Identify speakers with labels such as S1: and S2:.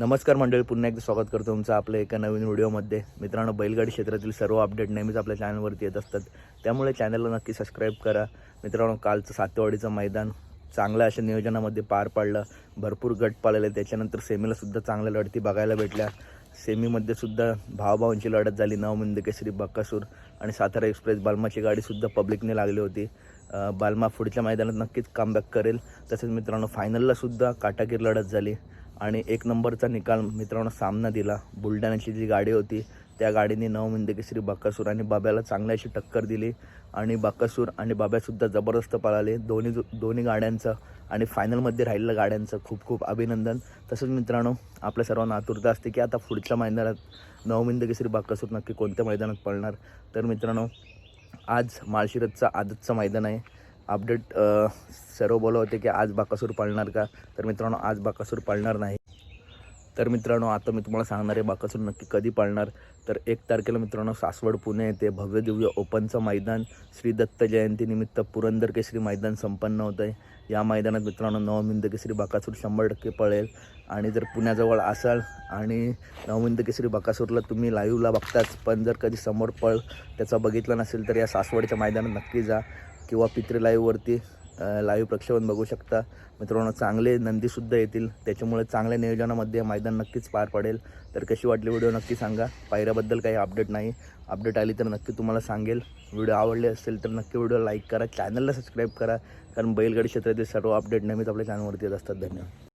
S1: नमस्कार मंडळी पुन्हा एकदा स्वागत करतो तुमचं आपल्या एका नवीन व्हिडिओमध्ये. मित्रांनो बैलगाडी क्षेत्रातील सर्व अपडेट नेहमीच आपल्या चॅनलवरती येत असतात. त्यामुळे चॅनलला नक्की सबस्क्राईब करा. मित्रांनो कालचं सातेवाडीचं मैदान चांगल्या अशा नियोजनामध्ये पार पाडलं. भरपूर गट पाळले त्याच्यानंतर सेमीलासुद्धा चांगल्या लढती बघायला भेटल्या. सेमीमध्ये सुद्धा भावभावांची लढत झाली. नवमिंद केसरी बक्कासूर आणि सातारा एक्सप्रेस बालमाची गाडीसुद्धा पब्लिकने लागली होती. बाल्मा बालमा पुढच्या मैदानात नक्कीच कमबॅक करेल. तसेच मित्रांनो फायनललासुद्धा काटाकीर लढत झाली. आणि एक नंबरचा निकाल मित्रांनो सामना दिला. बुलढाण्याची जी गाडी होती त्या गाडीने नवमिंद केसरी बक्कासूर आणि बाब्याला चांगली अशी टक्कर दिली. आणि बक्कासूर आणि बाब्यासुद्धा जबरदस्त पळाले. दोन्ही दोन्ही गाड्यांचं आणि फायनलमध्ये राहिलेल्या गाड्यांचं खूप खूप अभिनंदन. तसंच मित्रांनो आपल्या सर्वांना आतुरता असते की आता पुढच्या मैदानात नवमिंद केसरी बाकासूर नक्की कोणत्या मैदानात पळणार? तर मित्रांनो आज माळशिरसचं आदतचं मैदान आहे. अपडेट सर्व बोलत होते की आज बाकासूर पाळणार का? तर मित्रांनो आज बाकासूर पाळणार नाही. तर मित्रांनो आता मी तुम्हाला सांगणार आहे बाकासूर नक्की कधी पाळणार? तर एक तारखेला मित्रांनो सासवड पुणे येथे भव्य दिव्य ओपनचं मैदान. श्री दत्त जयंतीनिमित्त पुरंदर केसरी मैदान संपन्न होतं आहे या मैदानात मित्रांनो नवमिंद केसरी बाकासूर शंभर टक्के पळेल. आणि जर पुण्याजवळ असाल आणि नवमिंद केसरी बाकासूरला तुम्ही लाईव्हला बघताच पण जर कधी समोर पळ त्याचा बघितला नसेल तर या सासवडच्या मैदानात नक्की जा. किंवा पित्री लाईव्हवरती लाईव्ह प्रक्षेपण बघू शकता. मित्रांनो चांगले नंदीसुद्धा येतील. त्याच्यामुळे चांगल्या नियोजनामध्ये मैदान नक्कीच पार पडेल. तर कशी वाटली व्हिडिओ नक्की सांगा. पायऱ्याबद्दल काही अपडेट नाही. अपडेट आली तर नक्की तुम्हाला सांगेल. व्हिडिओ आवडले असेल तर नक्की व्हिडिओ लाईक करा. चॅनलला सबस्क्राईब करा. कारण बैलगाडी क्षेत्रातील सर्व अपडेट नेहमीच आपल्या चॅनलवरती येत असतात. धन्यवाद.